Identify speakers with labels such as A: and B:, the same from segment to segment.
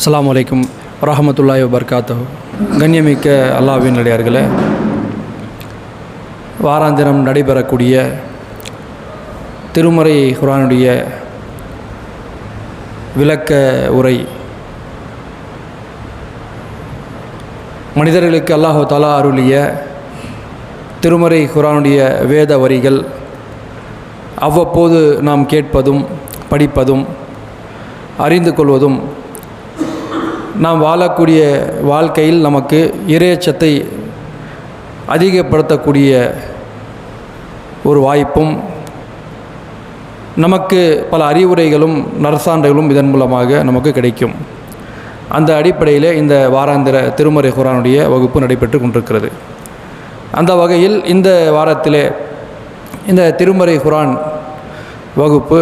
A: அஸ்லாம் வலைக்கும் வரஹமத்துல்லாஹி வபர்காத்தோ கண்ணியமிக்க அல்லாஹ்வின் நடிகார்களே வாராந்திரம் நடைபெறக்கூடிய திருமறை குரானுடைய விளக்க உரை மனிதர்களுக்கு அல்லாஹோ தாலா அருளிய திருமறை குரானுடைய வேத வரிகள் அவ்வப்போது நாம் கேட்பதும் படிப்பதும் அறிந்து கொள்வதும் நாம் வாழக்கூடிய வாழ்க்கையில் நமக்கு இரையச்சத்தை அதிகப்படுத்தக்கூடிய ஒரு வாய்ப்பும் நமக்கு பல அறிவுரைகளும் நரசான்றுகளும் இதன் மூலமாக நமக்கு கிடைக்கும். அந்த அடிப்படையில் இந்த வாராந்திர திருமறை குரானுடைய வகுப்பு நடைபெற்று கொண்டிருக்கிறது. அந்த வகையில் இந்த வாரத்திலே இந்த திருமறை குரான் வகுப்பு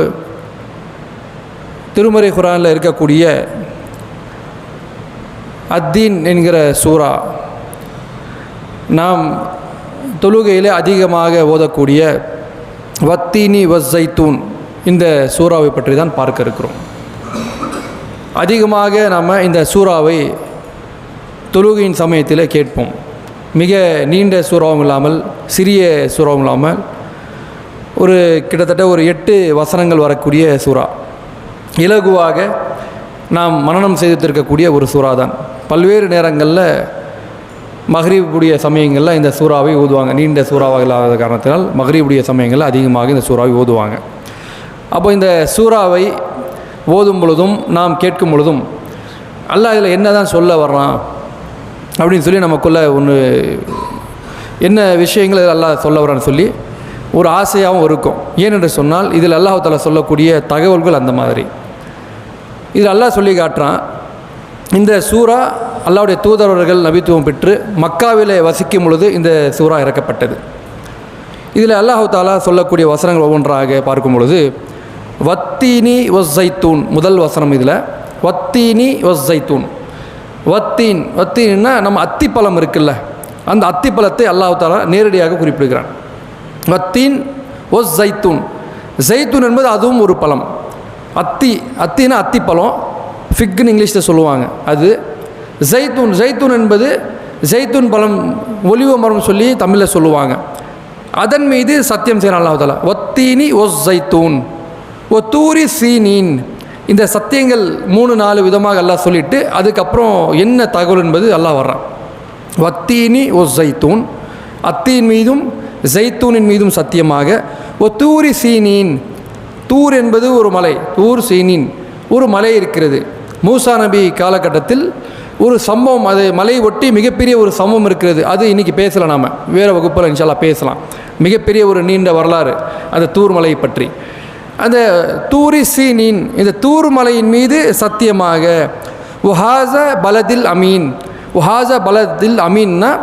A: திருமறை குரானில் இருக்கக்கூடிய அத்தீன் என்கிற சூரா நாம் தொழுகையில் அதிகமாக ஓதக்கூடிய வத்தீனி வஸ்ஸைத்தூன் இந்த சூறாவை பற்றி தான் பார்க்க இருக்கிறோம். அதிகமாக நாம் இந்த சூறாவை தொழுகையின் சமயத்தில் கேட்போம். மிக நீண்ட சூறாவும் இல்லாமல் சிறிய சூறாவும் இல்லாமல் ஒரு கிட்டத்தட்ட ஒரு எட்டு வசனங்கள் வரக்கூடிய சூறா. இலகுவாக நாம் மனனம் செய்திருக்கக்கூடிய ஒரு சூறா தான் பல்வேறு நேரங்களில் மஹ்ரீபுடைய சமயங்களில் இந்த சூறாவை ஓதுவாங்க. நீண்ட சூறாவாக இல்லாத காரணத்தினால் மஹ்ரீபுடைய சமயங்களில் அதிகமாக இந்த சூறாவை ஓதுவாங்க. அப்போ இந்த சூறாவை ஓதும் பொழுதும் நாம் கேட்கும் பொழுதும் அல்லாஹ் இதில் என்ன தான் சொல்ல வர்றான்? அப்படின்னு சொல்லி நமக்குள்ள ஒன்று என்ன விஷயங்கள் இதில் அல்லாஹ் சொல்ல வரான்னு சொல்லி ஒரு ஆசையாகவும் இருக்கும். ஏனென்று சொன்னால் இதில் அல்லாஹால சொல்லக்கூடிய தகவல்கள் அந்த மாதிரி. இதில் அல்லாஹ் சொல்லி காட்டுறான் இந்த சூறா அல்லாவுடைய தூதரவர்கள் நபித்துவம் பெற்று மக்காவிலே வசிக்கும் பொழுது இந்த சூறா இறக்கப்பட்டது. இதில் அல்லாஹு தாலா சொல்லக்கூடிய வசனங்கள் ஒவ்வொன்றாக பார்க்கும் பொழுது வத்தீனி ஒஸ்ஸைத்தூன் முதல் வசனம் இதில் வத்தீனி ஒஸ்ஸைத்தூன் வத்தீன் வத்தீன்னா நம்ம அத்திப்பழம் இருக்குல்ல அந்த அத்திப்பழத்தை அல்லாஹு தாலா நேரடியாக குறிப்பிடுகிறான். வத்தீன் ஒஸ் ஜைத்தூன் ஜைத்தூன் என்பது அதுவும் ஒரு பழம். அத்தி அத்தின்னா அத்திப்பழம் ஃபிக்னு இங்கிலீஷில் சொல்லுவாங்க. அது ஜெய்தூன் ஜெய்தூன் என்பது ஜெய்தூன் பழம் ஒலிவ மரம் சொல்லி தமிழில் சொல்லுவாங்க. அதன் மீது சத்தியம் செய்யணும் அல்லாஹால ஒத்தீனி ஒஸ் ஜைத்தூன். ஒ தூரி சீனீன். இந்த சத்தியங்கள் மூணு நாலு விதமாக எல்லாம் சொல்லிவிட்டு அதுக்கப்புறம் என்ன தகவல் என்பது எல்லாம் வர்றான். வத்தீனி ஒஸ் ஜைத்தூன். அத்தீன் மீதும் ஜெய்தூனின் மீதும் சத்தியமாக. ஒ தூரி சீனீன். தூர் என்பது ஒரு மலை. தூர் சீனின். ஒரு மலை இருக்கிறது. மூசா நபி காலகட்டத்தில் ஒரு சம்பவம் அது மலையை ஒட்டி மிகப்பெரிய ஒரு சம்பவம் இருக்கிறது. அது இன்றைக்கி பேசலாம் நாம். வேறு வகுப்பில் இன்ஷால்லா பேசலாம். மிகப்பெரிய ஒரு நீண்ட வரலாறு அந்த தூர் மலையை பற்றி. அந்த தூரி சீனின் இந்த தூர் மலையின் மீது சத்தியமாக உஹாச பலதில் அமீன். உஹாச பலதில் அமீன்னா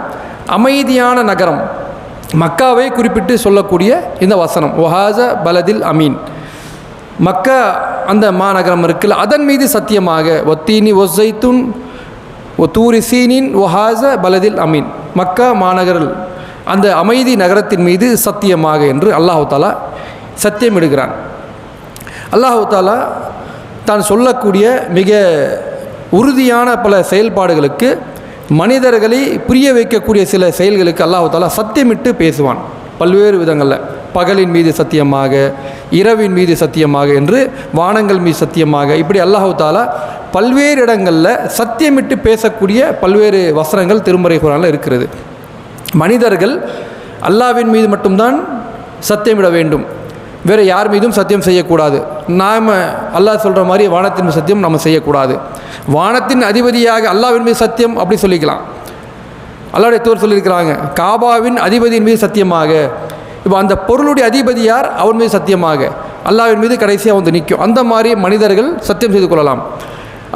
A: அமைதியான நகரம். மக்காவை குறிப்பிட்டு சொல்லக்கூடிய இந்த வசனம் உஹாச பலதில் அமீன். மக்கா அந்த மாநகரம் இருக்குல்ல அதன் மீது சத்தியமாக ஒத்தீனி ஒசைத்துன் ஒ தூரி சீனின் ஒஹாச பலதில் அமீன். மக்கா மாநகரில் அந்த அமைதி நகரத்தின் மீது சத்தியமாக என்று அல்லாஹு தாலா சத்தியமிடுகிறான். அல்லாஹு தாலா தான் சொல்லக்கூடிய மிக உறுதியான பல செயல்பாடுகளுக்கு மனிதர்களை புரிய வைக்கக்கூடிய சில செயல்களுக்கு அல்லாஹு தாலா சத்தியமிட்டு பேசுவான் பல்வேறு விதங்களில். பகலின் மீது சத்தியமாக இரவின் மீது சத்தியமாக என்று வானங்கள் மீது சத்தியமாக. இப்படி அல்லாஹு தாலா பல்வேறு இடங்களில் சத்தியமிட்டு பேசக்கூடிய பல்வேறு வசனங்கள் திருமறை குரானில் இருக்கிறது. மனிதர்கள் அல்லாவின் மீது மட்டும்தான் சத்தியமிட வேண்டும். வேறு யார் மீதும் சத்தியம் செய்யக்கூடாது. நாம் அல்லாஹ் சொல்கிற மாதிரி வானத்தின் சத்தியம் நம்ம செய்யக்கூடாது. வானத்தின் அதிபதியாக அல்லாவின் மீது சத்தியம் அப்படி சொல்லிக்கலாம். அல்லாவுடைய தூர் சொல்லியிருக்கிறாங்க காபாவின் அதிபதியின் மீது சத்தியமாக. இப்போ அந்த பொருளுடைய அதிபதி யார்? அவன் மீது சத்தியமாக. அல்லாவின் மீது கடைசியாக வந்து நிற்கும். அந்த மாதிரி மனிதர்கள் சத்தியம் செய்து கொள்ளலாம்.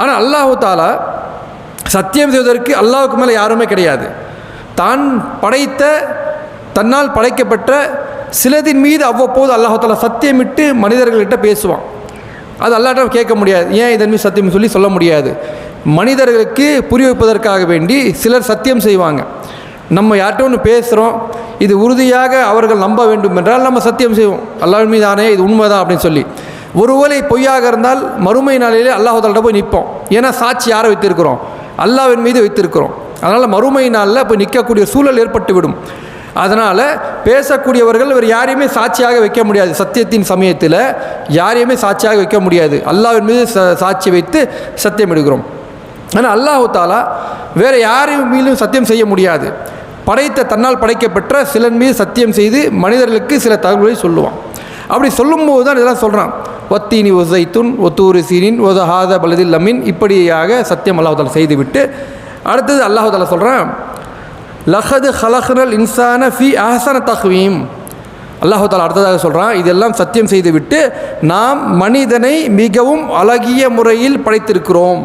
A: ஆனால் அல்லாஹு தாலா சத்தியம் செய்வதற்கு அல்லாவுக்கு மேலே யாருமே கிடையாது. தான் படைத்த தன்னால் படைக்கப்பட்ட சிலதின் மீது அவ்வப்போது அல்லாஹால சத்தியமிட்டு மனிதர்கள்கிட்ட பேசுவான். அது அல்லாட்ட கேட்க முடியாது. ஏன் இதன் மீது சத்தியம் சொல்லி சொல்ல முடியாது? மனிதர்களுக்கு புரிய வைப்பதற்காக வேண்டி சிலர் சத்தியம் செய்வாங்க. நம்ம யார்கிட்ட ஒன்று பேசுகிறோம் இது உறுதியாக அவர்கள் நம்ப வேண்டும் என்றால் நம்ம சத்தியம் செய்வோம். அல்லாஹ் மீதானே இது உண்மைதான் அப்படின்னு சொல்லி. ஒருவேளை பொய்யாக இருந்தால் மறுமை நாளிலே அல்லாஹால்கிட்ட போய் நிற்போம் ஏன்னா சாட்சி யாரை வைத்திருக்கிறோம்? அல்லாவின் மீது வைத்திருக்கிறோம். அதனால் மறுமை நாளில் போய் நிற்கக்கூடிய சூழல் ஏற்பட்டு விடும் அதனால் பேசக்கூடியவர்கள் இவர் யாரையுமே சாட்சியாக வைக்க முடியாது. சத்தியத்தின் சமயத்தில் யாரையுமே சாட்சியாக வைக்க முடியாது. அல்லாவின் மீது ச சாட்சி வைத்து சத்தியம் எடுக்கிறோம் ஆனால் அல்லாஹு தாலா வேறு யாரையும் மீதும் சத்தியம் செய்ய முடியாது. படைத்த தன்னால் படைக்கப்பெற்ற சிலன் மீது சத்தியம் செய்து மனிதர்களுக்கு சில தகவல்களை சொல்லுவான். அப்படி சொல்லும்போது தான் இதெல்லாம் சொல்கிறான் ஒத்தீனி ஒசைத்துன் ஒத்தூரு சீனின் ஒதஹாத பலதில் லமின் இப்படியாக சத்தியம் அல்லாஹால செய்துவிட்டு அடுத்தது அல்லாஹு சொல்கிறான் லஹது ஹலஹ்னல் இன்சான ஃபி அஹசன தஹ்வீம் அல்லாஹு அடுத்ததாக சொல்கிறான் இதெல்லாம் சத்தியம் செய்துவிட்டு நாம் மனிதனை மிகவும் அழகிய முறையில் படைத்திருக்கிறோம்.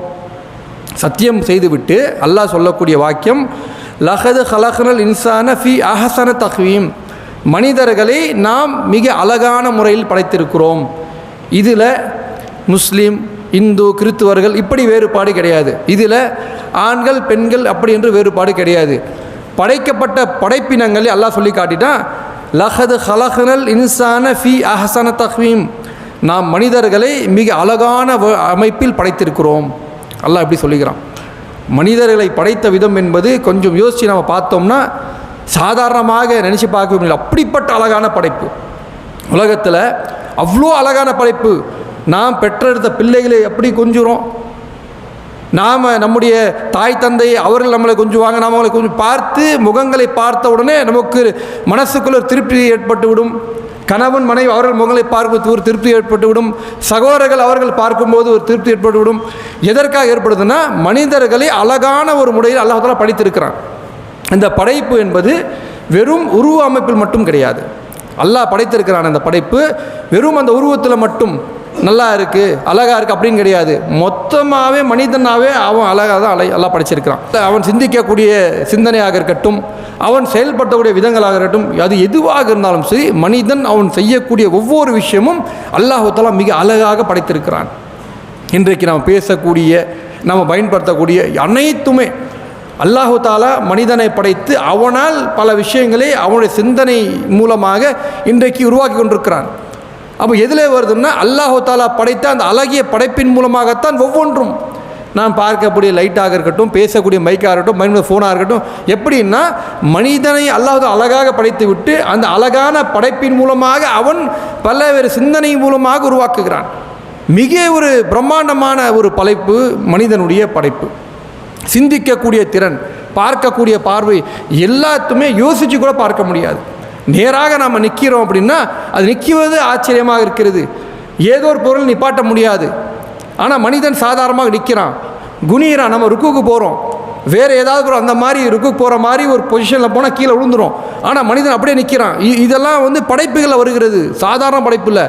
A: சத்தியம் செய்துவிட்டு அல்லாஹ் சொல்லக்கூடிய வாக்கியம் லஹது ஹலஹனல் இன்சான ஃபி அஹசன தஹ்வீம் மனிதர்களை நாம் மிக அழகான முறையில் படைத்திருக்கிறோம். இதில் முஸ்லீம் இந்து கிறித்துவர்கள் இப்படி வேறுபாடு கிடையாது. இதில் ஆண்கள் பெண்கள் அப்படி என்று வேறுபாடு கிடையாது. படைக்கப்பட்ட படைப்பினங்களை அல்லாஹ் சொல்லி காட்டிட்டான் லஹது ஹலஹனல் இன்சான ஃபி அஹசன தஹ்வீம் நாம் மனிதர்களை மிக அழகான வ- அமைப்பில் படைத்திருக்கிறோம். அல்லாஹ் இப்படி சொல்லிக்கிறான் மனிதர்களை படைத்த விதம் என்பது கொஞ்சம் யோசித்து நம்ம பார்த்தோம்னா சாதாரணமாக நினச்சி பார்க்க முடியல அப்படிப்பட்ட அழகான படைப்பு. உலகத்தில் அவ்வளோ அழகான படைப்பு. நாம் பெற்றெடுத்த பிள்ளைகளை எப்படி கொஞ்சுறோம்? நாம் நம்முடைய தாய் தந்தை அவர்கள் நம்மளை கொஞ்சுவாங்க. நாம் அவங்களை கொஞ்சம் பார்த்து முகங்களை பார்த்த உடனே நமக்கு மனசுக்குள்ள திருப்தி ஏற்பட்டு விடும் கணவன் மனைவி அவர்கள் முகங்களை பார்க்கும் ஒரு திருப்தி ஏற்பட்டு விடும் சகோதரர்கள் அவர்கள் பார்க்கும்போது ஒரு திருப்தி ஏற்பட்டுவிடும். எதற்காக ஏற்படுதுன்னா மனிதர்களை அழகான ஒரு முறையில் அல்லாஹால படித்திருக்கிறான். இந்த படைப்பு என்பது வெறும் உருவ அமைப்பில் மட்டும் கிடையாது. அல்லாஹ் படைத்திருக்கிறான் அந்த படைப்பு. வெறும் அந்த உருவத்தில் மட்டும் நல்லா இருக்குது அழகாக இருக்குது அப்படின்னு கிடையாது. மொத்தமாகவே மனிதனாகவே அவன் அழகாக தான் அலை எல்லாம் படைச்சிருக்கிறான். அவன் சிந்திக்கக்கூடிய சிந்தனையாக இருக்கட்டும் அவன் செயல்படக்கூடிய விதங்களாக இருக்கட்டும் அது எதுவாக இருந்தாலும் சரி மனிதன் அவன் செய்யக்கூடிய ஒவ்வொரு விஷயமும் அல்லாஹாலா மிக அழகாக படைத்திருக்கிறான். இன்றைக்கு நாம் பேசக்கூடிய நம்ம பயன்படுத்தக்கூடிய அனைத்துமே அல்லாஹு தாலா மனிதனை படைத்து அவனால் பல விஷயங்களை அவனுடைய சிந்தனை மூலமாக இன்றைக்கு உருவாக்கி கொண்டிருக்கிறான். அப்போ எதில் வருதுன்னா அல்லாஹு தாலா படைத்த அந்த அழகிய படைப்பின் மூலமாகத்தான் ஒவ்வொன்றும் நாம் பார்க்கக்கூடிய லைட்டாக இருக்கட்டும் பேசக்கூடிய மைக்காக இருக்கட்டும் மனித ஃபோனாக இருக்கட்டும் எப்படின்னா மனிதனை அல்லாத அழகாக படைத்து விட்டு அந்த அழகான படைப்பின் மூலமாக அவன் பல்வேறு சிந்தனை மூலமாக உருவாக்குகிறான். மிக ஒரு பிரம்மாண்டமான ஒரு படைப்பு மனிதனுடைய படைப்பு. சிந்திக்கக்கூடிய திறன் பார்க்கக்கூடிய பார்வை எல்லாத்துமே யோசித்து கூட பார்க்க முடியாது. நேராக நாம் நிற்கிறோம் அப்படின்னா அது நிற்குவது ஆச்சரியமாக இருக்கிறது. ஏதோ ஒரு பொருள் நிப்பாட்ட முடியாது. ஆனால் மனிதன் சாதாரணமாக நிற்கிறான் குனிகிறான் நம்ம ருக்குக்கு போகிறோம் வேறு ஏதாவது அந்த மாதிரி ருக்குக்கு போகிற மாதிரி ஒரு பொசிஷனில் போனால் கீழே விழுந்துரும். ஆனால் மனிதன் அப்படியே நிற்கிறான் இதெல்லாம் வந்து படைப்புகளில் வருகிறது. சாதாரண படைப்பில்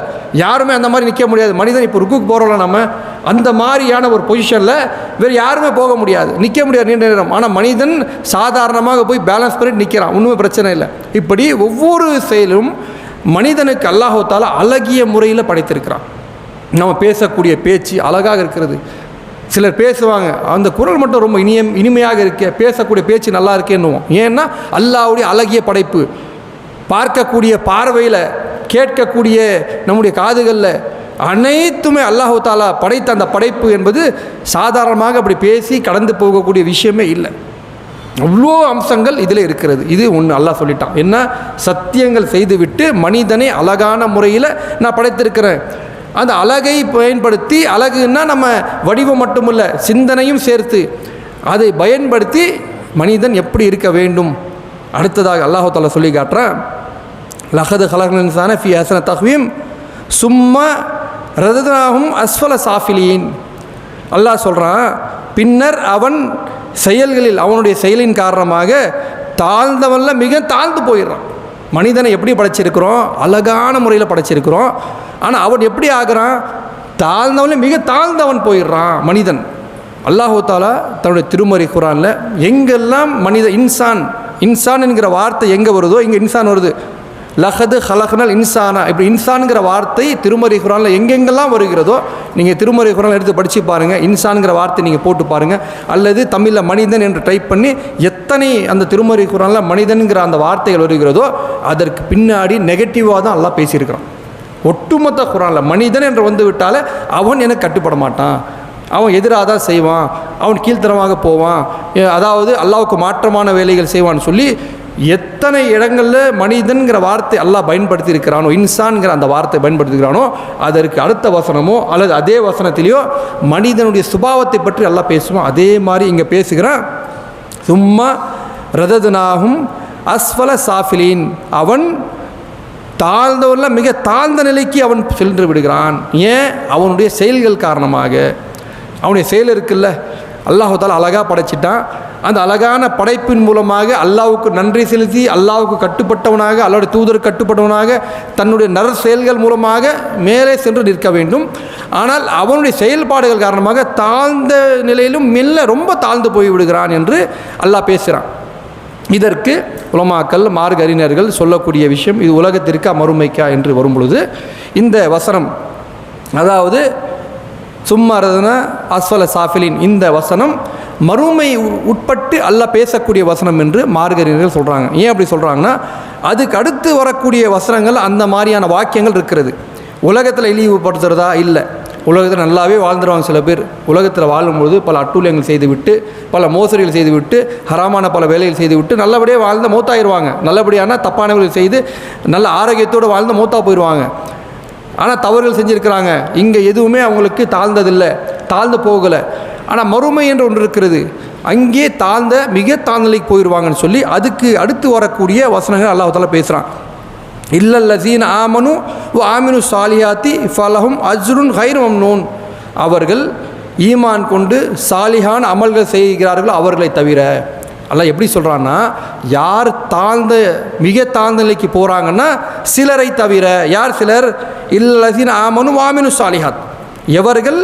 A: யாருமே அந்த மாதிரி நிற்க முடியாது. மனிதன் இப்போ ருக்குக்கு போகிறோம்ல நம்ம. அந்த மாதிரியான ஒரு பொசிஷனில் வேறு யாருமே போக முடியாது. நிற்க முடியாது நீண்ட நேரம். ஆனால் மனிதன் சாதாரணமாக போய் பேலன்ஸ் பண்ணிட்டு நிற்கிறான் ஒன்றுமே பிரச்சனை இல்லை. இப்படி ஒவ்வொரு செயலும் மனிதனுக்கு அல்லாஹோத்தால் அழகிய முறையில் படைத்திருக்கிறான். நம்ம பேசக்கூடிய பேச்சு அழகாக இருக்கிறது. சிலர் பேசுவாங்க அந்த குரல் மட்டும் ரொம்ப இனிய இனிமையாக இருக்க பேசக்கூடிய பேச்சு நல்லா இருக்கேன்னுவோம். ஏன்னா அல்லாவுடைய அழகிய படைப்பு. பார்க்கக்கூடிய பார்வையில் கேட்கக்கூடிய நம்முடைய காதுகளில் அனைத்துமே அல்லாஹு தாலா படைத்த அந்த படைப்பு என்பது சாதாரணமாக அப்படி பேசி கடந்து போகக்கூடிய விஷயமே இல்லை. அவ்வளோ அம்சங்கள் இதில் இருக்கிறது. இது ஒன்று அல்லாஹ் சொல்லிட்டான். என்ன? சத்தியங்கள் செய்துவிட்டு மனிதனை அழகான முறையில் நான் படைத்திருக்கிறேன். அந்த அழகை பயன்படுத்தி அழகுன்னா நம்ம வடிவம் மட்டுமல்ல சிந்தனையும் சேர்த்து. அதை பயன்படுத்தி மனிதன் எப்படி இருக்க வேண்டும்? அடுத்ததாக அல்லாஹால சொல்லி காட்டுறான் லஹது ஹலகன்சான ஃபி ஹசன தஹ்வீம் சும்மா ரதனாகும் அஸ்வல சாஃபிலியின் அல்லாஹ் சொல்கிறான் பின்னர் அவன் செயல்களில் அவனுடைய செயலின் காரணமாக தாழ்ந்தவன்ல மிக தாழ்ந்து போயிடுறான். மனிதனை எப்படி படைச்சிருக்கிறோம்? அழகான முறையில் படைச்சிருக்கிறோம். ஆனால் அவன் எப்படி ஆகிறான்? தாழ்ந்தவனே மிக தாழ்ந்தவன் போயிடுறான் மனிதன். அல்லாஹோ தாலா தன்னுடைய திருமறை குரானில் எங்கெல்லாம் மனித இன்சான் இன்சான் என்கிற வார்த்தை எங்கே வருதோ இங்கே இன்சான் வருது. லஹது ஹலஹனல் இன்சானா. இப்படி இன்சான்ங்கிற வார்த்தை திருமறை குரானில் எங்கெங்கெல்லாம் வருகிறதோ நீங்கள் திருமறை குரான் எடுத்து படித்து பாருங்கள் இன்சான்ங்கிற வார்த்தை நீங்கள் போட்டு பாருங்கள் அல்லது தமிழில் மனிதன் என்று டைப் பண்ணி எத்தனை அந்த திருமறை குரானில் மனிதன்கிற அந்த வார்த்தைகள் வருகிறதோ அதற்கு பின்னாடி நெகட்டிவாக தான் எல்லாம் பேசியிருக்கிறான். ஒட்டுமொத்த குரானில் மனிதன் என்று வந்து விட்டாலே அவன் எனக்கு கட்டுப்பட மாட்டான். அவன் எதிராக தான் செய்வான். அவன் கீழ்த்தரமாக போவான். அதாவது அல்லாவுக்கு மாற்றமான வேலைகள் செய்வான்னு சொல்லி எத்தனை இடங்களில் மனிதன்கிற வார்த்தை அல்லாஹ் பயன்படுத்தி இருக்கிறானோ இன்சான்கிற அந்த வார்த்தை பயன்படுத்திக்கிறானோ அதற்கு அடுத்த வசனமோ அல்லது அதே வசனத்திலேயோ மனிதனுடைய சுபாவத்தை பற்றி எல்லாம் பேசுவான். அதே மாதிரி இங்கே பேசுகிறான் சும்மா ரததுனாகும் அஸ்வல சாஃபிலின். அவன் தாழ்ந்தவரில் மிக தாழ்ந்த நிலைக்கு அவன் சென்று விடுகிறான். ஏன்? அவனுடைய செயல்கள் காரணமாக. அவனுடைய செயல் இருக்குல்ல. அல்லாஹால அழகாக படைச்சிட்டான். அந்த அழகான படைப்பின் மூலமாக அல்லாவுக்கு நன்றி செலுத்தி அல்லாவுக்கு கட்டுப்பட்டவனாக அல்லாவுடைய தூதர் கட்டுப்பட்டவனாக தன்னுடைய நர செயல்கள் மூலமாக மேலே சென்று நிற்க வேண்டும். ஆனால் அவனுடைய செயல்பாடுகள் காரணமாக தாழ்ந்த நிலையிலும் மெல்ல ரொம்ப தாழ்ந்து போய் விடுகிறான் என்று அல்லாஹ் பேசுகிறான். இதற்கு உலமாக்கல் மார்க் அறிஞர்கள் சொல்லக்கூடிய விஷயம் இது உலகத்திற்கா மறுமைக்கா என்று வரும் பொழுது இந்த வசனம் அதாவது சும்மரதன அஸ்வல சாஃபிலின் இந்த வசனம் மறுமை உ- உட்பட்டு அல்லாஹ் பேசக்கூடிய வசனம் என்று மார்கறிஞர்கள் சொல்கிறாங்க ஏன் அப்படி சொல்கிறாங்கன்னா அதுக்கு அடுத்து வரக்கூடிய வசனங்கள் அந்த மாதிரியான வாக்கியங்கள் இருக்கிறது. உலகத்தில் இழிவுபடுத்துறதா? இல்லை. உலகத்தில் நல்லாவே வாழ்ந்துருவாங்க சில பேர். உலகத்தில் வாழும்பொழுது பல அட்டூழியங்கள் செய்துவிட்டு பல மோசடிகள் செய்துவிட்டு ஹராமான பல வேலைகள் செய்துவிட்டு நல்லபடியாக வாழ்ந்த மூத்தாயிருவாங்க. நல்லபடியான தப்பானவர்கள் செய்து நல்ல ஆரோக்கியத்தோடு வாழ்ந்து மூத்தா போயிடுவாங்க ஆனால் தவறுகள் செஞ்சுருக்கிறாங்க. இங்கே எதுவுமே அவங்களுக்கு தாழ்ந்ததில்லை. தாழ்ந்து போகலை. ஆனால் மறுமை என்று ஒன்று இருக்கிறது. அங்கே தாழ்ந்த மிக தாழ்ந்தலைக்கு போயிடுவாங்கன்னு சொல்லி அதுக்கு அடுத்து வரக்கூடிய வசனங்கள் அல்லாஹால பேசுகிறான் இல்லல்லசீன் ஆமனு ஆமினு சாலியாத்தி ஃபலஹும் அஜ்ருன் ஹைரம் நூன் அவர்கள் ஈமான் கொண்டு சாலிஹான் அமல்கள் செய்கிறார்கள் அவர்களை தவிர. அல்லாஹ் எப்படி சொல்கிறான்னா யார் தாழ்ந்த மிக தாழ்ந்த நிலைக்கு போகிறாங்கன்னா சிலரை தவிர யார் சிலர்? இல்லசின் ஆமனு வாமினு சாலிஹாத். எவர்கள்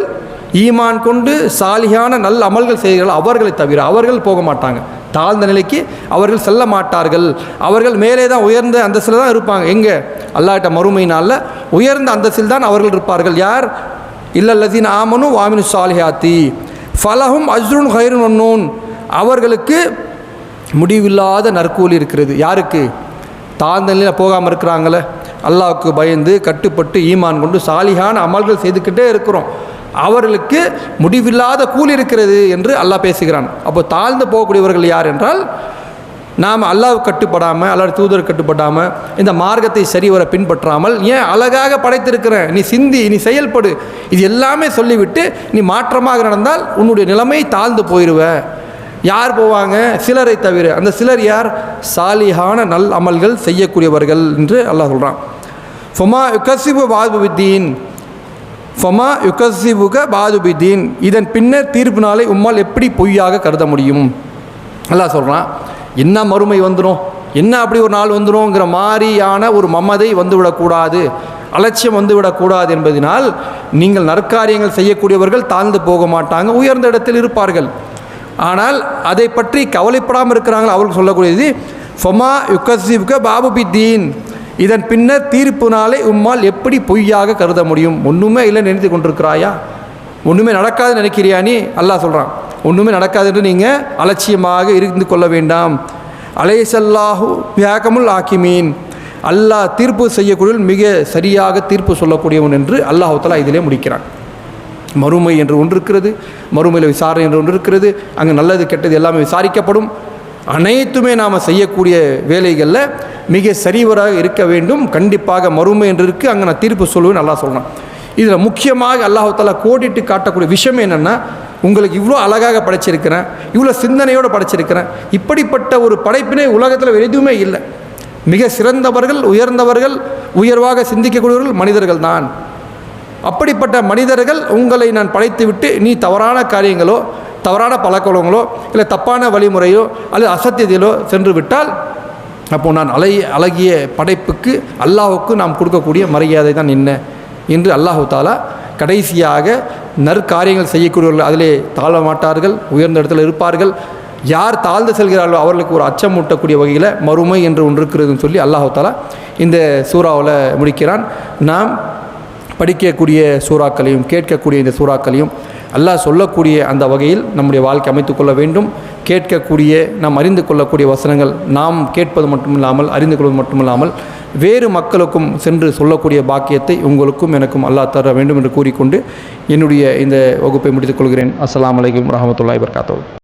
A: ஈமான் கொண்டு சாலியான நல்ல அமல்கள் செய்கிறார்கள் அவர்களை தவிர அவர்கள் போக மாட்டாங்க தாழ்ந்த நிலைக்கு அவர்கள் செல்ல மாட்டார்கள். அவர்கள் மேலே தான் உயர்ந்த அந்தஸ்தில் தான் இருப்பாங்க. எங்கே? அல்லாட்ட மறுமை நாளில் உயர்ந்த அந்தஸ்தில் தான் அவர்கள் இருப்பார்கள். யார்? இல்லல்லதீன் ஆமனு வாமினு சாலிஹாத்தி. ஃபலஹும் அஜ்ருன் ஹைருன் ஒன்னூன் அவர்களுக்கு முடிவில்லாத நற்கூலி இருக்கிறது. யாருக்கு? தாழ்ந்த நிலையில் போகாமல் இருக்கிறாங்களே. அல்லாவுக்கு பயந்து கட்டுப்பட்டு ஈமான் கொண்டு சாலிகான அமல்கள் செய்துக்கிட்டே இருக்கிறோம். அவர்களுக்கு முடிவில்லாத கூலி இருக்கிறது என்று அல்லாஹ் பேசுகிறான். அப்போ தாழ்ந்து போகக்கூடியவர்கள் யார் என்றால் நாம் அல்லாஹ் கட்டுப்படாமல் அல்லாஹ் தூதர் கட்டுப்படாமல் இந்த மார்க்கத்தை சரிவர பின்பற்றாமல் ஏன் அழகாக படைத்திருக்கிறேன் நீ சிந்தி நீ செயல்படு இது எல்லாமே சொல்லிவிட்டு நீ மாற்றமாக நடந்தால் உன்னுடைய நிலைமை தாழ்ந்து போயிடுவ யார் போவாங்க? சிலரை தவிர. அந்த சிலர் யார்? சாலிகான நல் அமல்கள் செய்யக்கூடியவர்கள் என்று அல்லாஹ் சொல்கிறான் ஃபொமா கசிபு வாபுவித்தீன் ஃபொமா யுகசிபுக பாதுபிதீன். இதன் பின்னர் தீர்ப்பு நாளை உம்மால் எப்படி பொய்யாக கருத முடியும்? எல்லாம் சொல்கிறான் என்ன மறுமை வந்துடும் என்ன அப்படி ஒரு நாள் வந்துரும்ங்கிற மாதிரியான ஒரு மமதை வந்துவிடக்கூடாது அலட்சியம் வந்துவிடக்கூடாது என்பதனால் நீங்கள் நற்காரியங்கள் செய்யக்கூடியவர்கள் தாழ்ந்து போக மாட்டாங்க உயர்ந்த இடத்தில் இருப்பார்கள். ஆனால் அதை பற்றி கவலைப்படாமல் இருக்கிறாங்களோ அவர்கள் சொல்லக்கூடியது ஃபொமா யுக்கசிப்க பாபுபித்தீன் இதன் பின்னர் தீர்ப்பு நாளை உம்மால் எப்படி பொய்யாக கருத முடியும்? ஒன்றுமே இல்லை நினைத்து கொண்டிருக்கிறாயா? ஒன்றுமே நடக்காது நினைக்கிறியா நீ? அல்லாஹ் சொல்கிறான் ஒன்றுமே நடக்காது என்று நீங்கள் அலட்சியமாக இருந்து கொள்ள வேண்டாம். அலைசல்லாஹு வியாகமுல் ஆக்கிமீன் அல்லாஹ் தீர்ப்பு செய்யக்கூடிய மிக சரியாக தீர்ப்பு சொல்லக்கூடியவன் என்று அல்லாஹாலா இதிலே முடிக்கிறான். மறுமை என்று ஒன்று இருக்கிறது மறுமையில் விசாரணை என்று ஒன்று இருக்கிறது அங்கே நல்லது கெட்டது எல்லாமே விசாரிக்கப்படும். அனைத்துமே நாம் செய்யக்கூடிய வேலைகளில் மிக சரிவராக இருக்க வேண்டும். கண்டிப்பாக மறுமை என்று இருக்குது அங்கே நான் தீர்ப்பு சொல்லுவேன் நல்லா சொல்லணும் இதில் முக்கியமாக அல்லாஹாலா கோடிட்டு காட்டக்கூடிய விஷயம் என்னென்னா உங்களுக்கு இவ்வளோ அழகாக படைச்சிருக்கிறேன் இவ்வளோ சிந்தனையோடு படைச்சிருக்கிறேன். இப்படிப்பட்ட ஒரு படைப்பினை உலகத்தில் வேறு எதுவுமே இல்லை. மிக சிறந்தவர்கள் உயர்ந்தவர்கள் உயர்வாக சிந்திக்கக்கூடியவர்கள் மனிதர்கள் தான். அப்படிப்பட்ட மனிதர்கள் உங்களை நான் படைத்துவிட்டு நீ தவறான காரியங்களோ தவறான பழக்கவழங்களோ இல்லை தப்பான வழிமுறையோ அல்லது அசத்தியதிலோ சென்று விட்டால் அப்போது நான் அலை அழகிய படைப்புக்கு அல்லாஹுக்கு நாம் கொடுக்கக்கூடிய மரியாதை தான் என்ன? என்று அல்லாஹு தாலா கடைசியாக நற்காரியங்கள் செய்யக்கூடியவர்கள் அதிலே தாழ மாட்டார்கள் உயர்ந்த இடத்துல இருப்பார்கள். யார் தாழ்ந்து செல்கிறார்களோ அவர்களுக்கு ஒரு அச்சம் ஊட்டக்கூடிய வகையில் மறுமை என்று ஒன்று இருக்கிறதுன்னு சொல்லி அல்லாஹு தாலா இந்த சூறாவில் முடிக்கிறான். நாம் படிக்கக்கூடிய சூறாக்களையும் கேட்கக்கூடிய இந்த சூறாக்களையும் அல்லாஹ் சொல்லக்கூடிய அந்த வகையில் நம்முடைய வாழ்க்கை அமைத்துக்கொள்ள வேண்டும். கேட்கக்கூடிய நாம் அறிந்து கொள்ளக்கூடிய வசனங்கள் நாம் கேட்பது மட்டுமில்லாமல் அறிந்து கொள்வது மட்டுமில்லாமல் வேறு மக்களுக்கும் சென்று சொல்லக்கூடிய பாக்கியத்தை உங்களுக்கும் எனக்கும் அல்லா தர வேண்டும் என்று கூறிக்கொண்டு என்னுடைய இந்த வகுப்பை முடித்துக் கொள்கிறேன். அஸ்லாம் வலைக்கம் வரஹ்மத்துல்லாஹி வபரகாத்துஹு.